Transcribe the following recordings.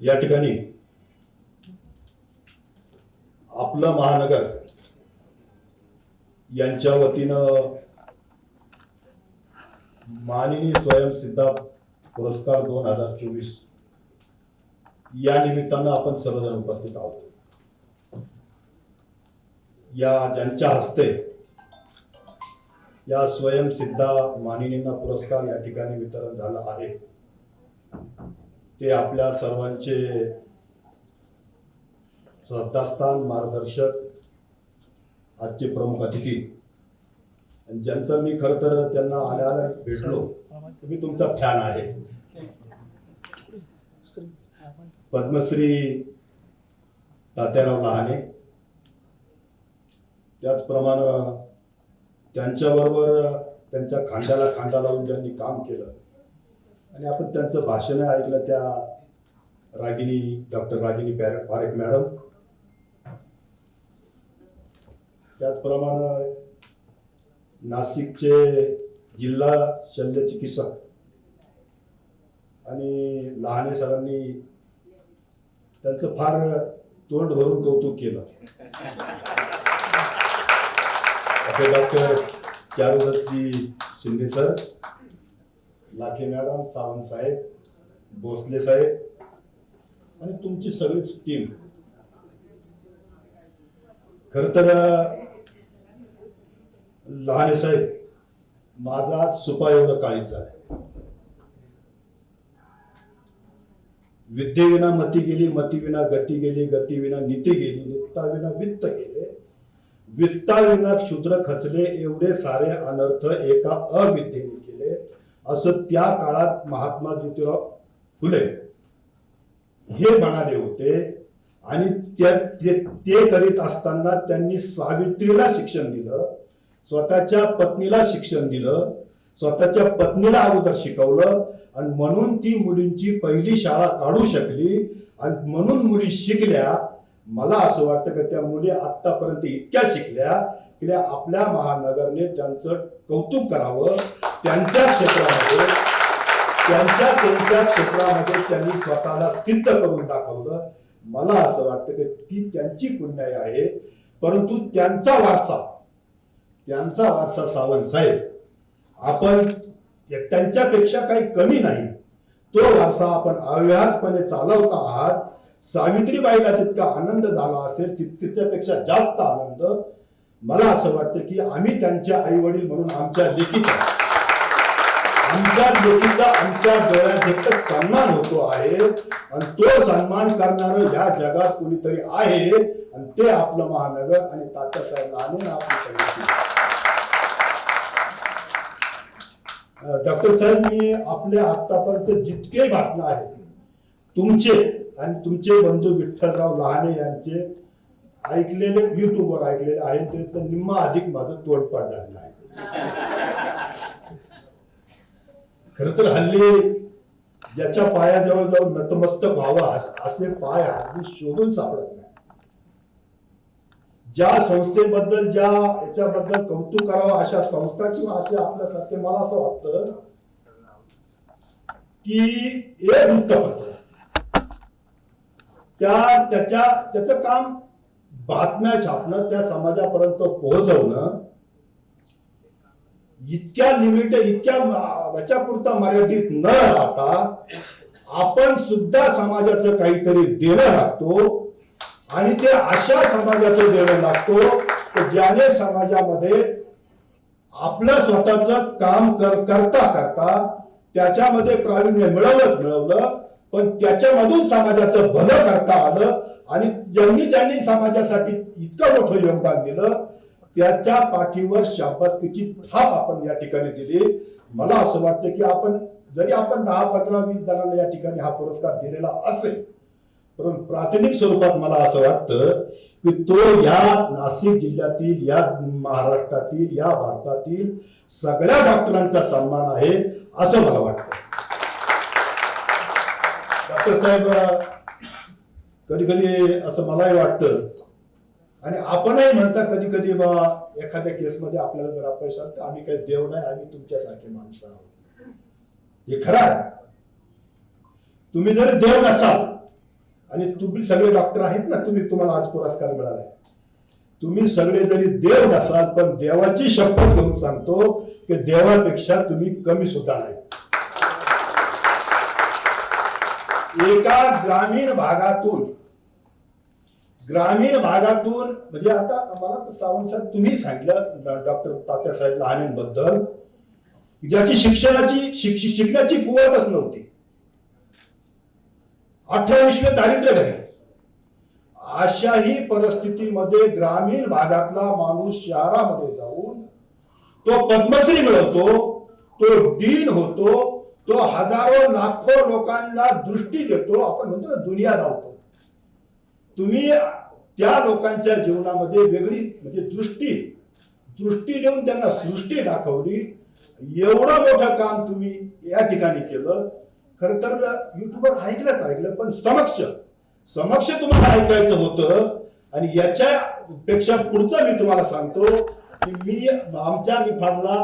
या ठिकाणी आपलं महानगर यांच्या वतीनं माननीय स्वयंसिद्धा पुरस्कार दोन हजार चोवीस या निमित्तानं आपण सर्वजण उपस्थित आहोत. या ज्यांच्या हस्ते या स्वयंसिद्धा मानिनींना पुरस्कार या ठिकाणी वितरण झालं आहे. ते आपल्या सर्वांचे श्रद्धास्थान मार्गदर्शक आजचे प्रमुख अतिथी. आणि ज्यांचं मी खरं तर त्यांना आल्या भेटलो. तुम्ही तुमचा फॅन आहे. पद्मश्री तात्याराव लहाने. त्याचप्रमाणे त्यांच्याबरोबर त्यांच्या खांद्याला खांदा लावून ज्यांनी काम केलं. आणि आपण त्यांचं भाषण ऐकलं त्या रागिनी डॉक्टर रागिनी पॅर पारेख मॅडम. त्याचप्रमाणे नाशिकचे जिल्हा शल्य चिकित्सक आणि लहाने सरांनी त्यांचं फार तोंड भरून कौतुक केलं. असे doctor Charudattji Shinde sir Lakhe madam Sawant साहेब भोसले साहेब आणि तुमची सगळीच टीम खर तर लहाने साहेब माझा आज सुपा एवढं काळीत झालंय. विद्येविना मती गेली मतीविना गती गेली गतीविना नीती गेली नित्ताविना वित्त गेले. वित्ताविना क्षुद्र खचले एवढे सारे अनर्थ एका अविद्येने केले. असं त्या काळात महात्मा ज्योतिराव फुले हे म्हणाले होते. आणि ते ते करीत असताना त्यांनी सावित्रीला शिक्षण दिलं स्वतःच्या पत्नीला शिक्षण दिलं स्वतःच्या पत्नीला अगोदर शिकवलं आणि म्हणून ती मुलींची पहिली शाळा काढू शकली आणि म्हणून मुली शिकल्या मला असं वाटतं की त्या मुली आतापर्यंत इतक्या शिकल्या की आपल्या महानगरने त्यांचं कौतुक करावं त्यांच्या क्षेत्रामध्ये त्यांच्या त्यांच्या क्षेत्रामध्ये त्यांनी स्वतःला सिद्ध करून दाखवलं. मला असं वाटतं की ती त्यांची पुण्याई आहे. परंतु त्यांचा वारसा त्यांचा वारसा सावंत साहेब आपण त्यांच्यापेक्षा काही कमी नाही. तो वारसा आपण अव्याहतपणे चालवता आहात. सावित्रीबाईला जितका आनंद झाला असेल तितक्यापेक्षा जास्त आनंद. मला असं वाटतं की आम्ही त्यांच्या आई वडील म्हणून आमच्या लेखीचा आमच्या लेखीचा आमच्या डोळ्यात सन्मान होतो आहे. आणि तो सन्मान करणारं या जगात कोणीतरी आहे. आणि ते आपलं महानगर आणि तात्यासाहेब आणून आपली डॉक्टर साहेब मी आपल्या आतापर्यंत जितके बातम्या आहेत तुमचे आणि तुमचे बंधू विठ्ठलराव लहाने यांचे ऐकलेले युट्यूबवर ऐकलेले आहे त्याचं निम्मा अधिक माझं तोडपाड झालेलं आहे. खर तर हल्ली ज्याच्या पायाजवळ जाऊन नतमस्तक व्हावं असले असे पाय हल्ली शोधून सापडत नाही ज्या संस्थेबद्दल ज्या याच्याबद्दल कौतुक करावं अशा संस्था किंवा असे आपल्यासारखे मला असं वाटतं की एक वृत्तपत्र त्या त्याच्या त्याचं काम बातम्या छापणं त्या समाजापर्यंत पोहोचवणं इतक्या लिमिट इतक्या याच्यापुरता मर्यादित न राहता आपण सुद्धा समाजाचं काहीतरी देणं लागतो आणि ते अशा समाजाचं देणं लागतो ज्याने समाजामध्ये आपलं स्वतःच काम कर करता करता त्याच्यामध्ये प्रावीण्य मिळवलं मिळवलं पण त्याच्यामधून समाजाचं भलं करता आलं आणि ज्यांनी ज्यांनी समाजासाठी इतकं मोठं योगदान दिलं त्याच्या पाठीवर शाबासकीची थाप आपण या ठिकाणी दिली. मला असं वाटतं की आपण जरी आपण दहा पंधरा वीस जणांना या ठिकाणी हा पुरस्कार दिलेला असेल परंतु प्राथमिक स्वरूपात मला असं वाटतं की तो या नाशिक जिल्ह्यातील या महाराष्ट्रातील या भारतातील सगळ्या डॉक्टरांचा सन्मान आहे असं मला वाटतं. डॉक्टर साहेब कधी कधी असं मलाही वाटतं. आणि आपणही म्हणता कधी कधी बा एखाद्या केसमध्ये आपल्याला जर अपयश आलं तर आम्ही काही देव नाही आम्ही तुमच्यासारखे माणसं आहोत. हे खरं आहे. तुम्ही जर देव नसाल आणि तुम्ही सगळे डॉक्टर आहेत ना तुम्ही तुम्हाला आज पुरस्कार मिळालाय. तुम्ही सगळे जरी देव नसाल पण देवाची शपथ घेऊन सांगतो की देवापेक्षा तुम्ही कमी सुद्धा नाही. एका ग्रामीण भागातून ग्रामीण भागातून म्हणजे आता मला सावंत साहेब तुम्ही सांगितलं डॉक्टर तात्यासाहेब लहानेंबद्दल ज्याची शिक्षणाची शिकण्याची कुवतच नव्हती. अठरा विश्व दारिद्र्य घरी. अशाही परिस्थितीमध्ये ग्रामीण भागातला माणूस शहरामध्ये जाऊन तो पद्मश्री मिळवतो तो डीन होतो तो हजारो लाखो लोकांना दृष्टी देतो आपण म्हणतो ना दुनिया धावतो. तुम्ही त्या लोकांच्या जीवनामध्ये वेगळी म्हणजे दृष्टी दृष्टी देऊन त्यांना सृष्टी दाखवली. एवढं मोठं काम तुम्ही या ठिकाणी केलं. खर तर युट्यूबवर ऐकलंच ऐकलं पण समक्ष समक्ष तुम्हाला ऐकायचं होतं. आणि याच्या पेक्षा पुढचं मी तुम्हाला सांगतो की मी आमच्या निफाडला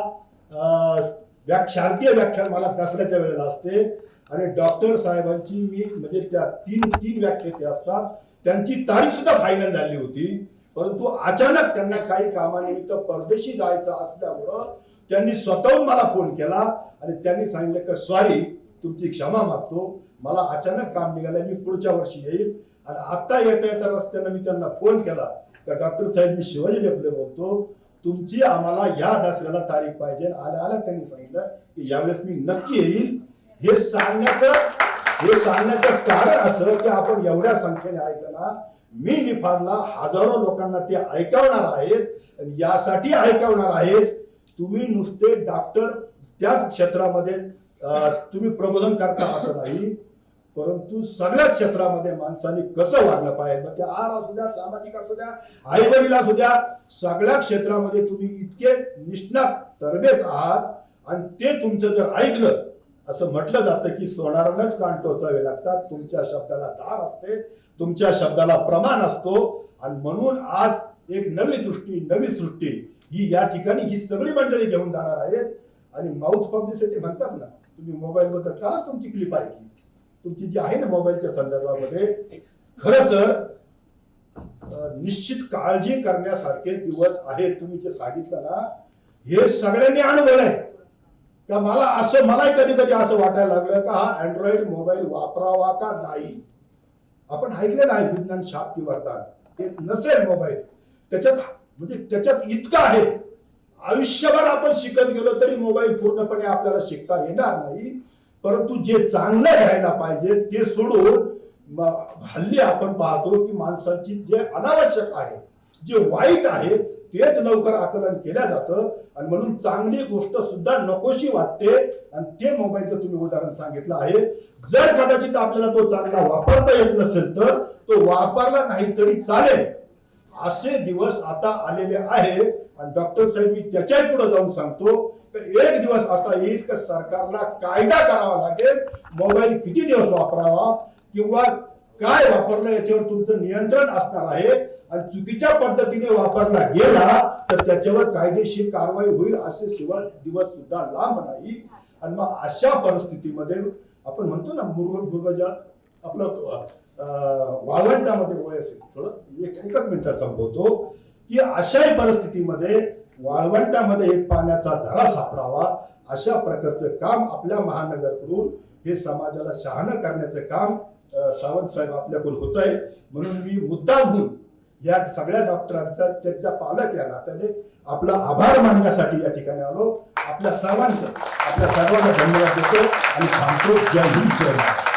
व्या शारदीय व्याख्यान मला दसऱ्याच्या वेळेला असते. आणि डॉक्टर साहेबांची मी म्हणजे त्या तीन तीन व्याख्याते असतात. त्यांची तारीख सुद्धा फायनल झाली होती. परंतु अचानक त्यांना काही कामानिमित्त परदेशी जायचं असल्यामुळं त्यांनी स्वतःहून मला फोन केला. आणि त्यांनी सांगितलं की सॉरी तुमची क्षमा मागतो. मला अचानक काम निघालं मी पुढच्या वर्षी येईल. आणि आत्ता येता येता रस्त्यानं मी त्यांना फोन केला. का डॉक्टर साहेब मी शिवाजी डेपले बोलतो. तुमची आम्हाला या दसऱ्याला तारीख पाहिजे. आल्या आल्या त्यांनी सांगितलं की यावेळेस मी नक्की येईल. हे सांगण्याचं हे सांगण्याचं कारण असं की आपण एवढ्या संख्येने ऐकलं ना मी निफाडला हजारो लोकांना ते ऐकवणार आहेत आणि यासाठी ऐकवणार आहेत. तुम्ही नुसते डॉक्टर त्याच क्षेत्रामध्ये तुम्ही प्रबोधन करता असं नाही. परंतु सगळ्याच क्षेत्रामध्ये माणसाने कसं वागलं पाहिजे? मग ते आर असू द्या सामाजिक असू द्या आई वडील असू द्या सगळ्या क्षेत्रामध्ये तुम्ही इतके निष्णात तरबेज आहात आणि ते तुमचं जर ऐकलं असं म्हटलं जातं की सोनारानंच कान टोचावे लागतात. तुमच्या शब्दाला धार असते तुमच्या शब्दाला प्रमाण असतो आणि म्हणून आज एक नवी दृष्टी नवी सृष्टी ही या ठिकाणी ही सगळी मंडळी घेऊन जाणार आहेत. आणि माउथ पब्लिसिटी म्हणतात ना तुम्ही मोबाईलबद्दल कालच तुमची क्लिप ऐकली. तुमची जी आहे ना मोबाईलच्या संदर्भामध्ये खरं तर निश्चित काळजी करण्यासारखे दिवस आहेत. तुम्ही जे सांगितलं ना हे सगळ्यांनी अनुभवलंय का मला असं मला कधी कधी असं वाटायला लागलं का हा अँड्रॉइड मोबाईल वापरावा का नाही? आपण ऐकलेलं आहे विज्ञान शाप वरदान ते नसेल मोबाईल. त्याच्यात म्हणजे त्याच्यात इतकं आहे. आयुष्यभर आपण शिकत गेलो तरी मोबाईल पूर्णपणे आपल्याला शिकता येणार नाही. परंतु जे चांगलं घ्यायला पाहिजे ते सोडून हल्ली आपण पाहतो की माणसाची जे अनावश्यक आहे जे वाईट आहे तेच लवकर आकलन केलं जातं. आणि म्हणून चांगली गोष्ट सुद्धा नकोशी वाटते. आणि ते मोबाईलचं तुम्ही उदाहरण सांगितलं आहे. जर कदाचित आपल्याला तो चांगला वापरता येत नसेल तर तो वापरला नाही तरी चालेल. असे दिवस आता आलेले आहे आणि डॉक्टर साहेब मी त्याच्याही पुढे जाऊन सांगतो की एक दिवस असा येईल की सरकारला कायदा करावा लागेल. मोबाईल किती दिवस वापरावा किंवा काय वापरलं याच्यावर तुमचं नियंत्रण असणार आहे. आणि चुकीच्या पद्धतीने वापरला गेला तर त्याच्यावर कायदेशीर कारवाई होईल असे शिवाय दिवस सुद्धा लांब नाही. आणि मग अशा परिस्थितीमध्ये आपण म्हणतो ना मुरुग मृगजा आपलं वाळवंटामध्ये वय असेल थोडं एक एकच मिनिटात संपवतो की अशाही परिस्थितीमध्ये वाळवंटामध्ये एक पाण्याचा झरा सापडावा अशा प्रकारचं काम आपल्या महानगरकडून हे समाजाला शहाणं करण्याचं काम सावंत साहेब आपल्याकडून होत आहे म्हणून मी मुद्दाम या सगळ्या डॉक्टरांचा त्यांचा पालक याला त्याने आपला आभार मानण्यासाठी या ठिकाणी आलो. आपल्या सर्वांचं आपल्या सर्वांना धन्यवाद देतो आणि सांगतो जय हिंद जय महाराष्ट्र.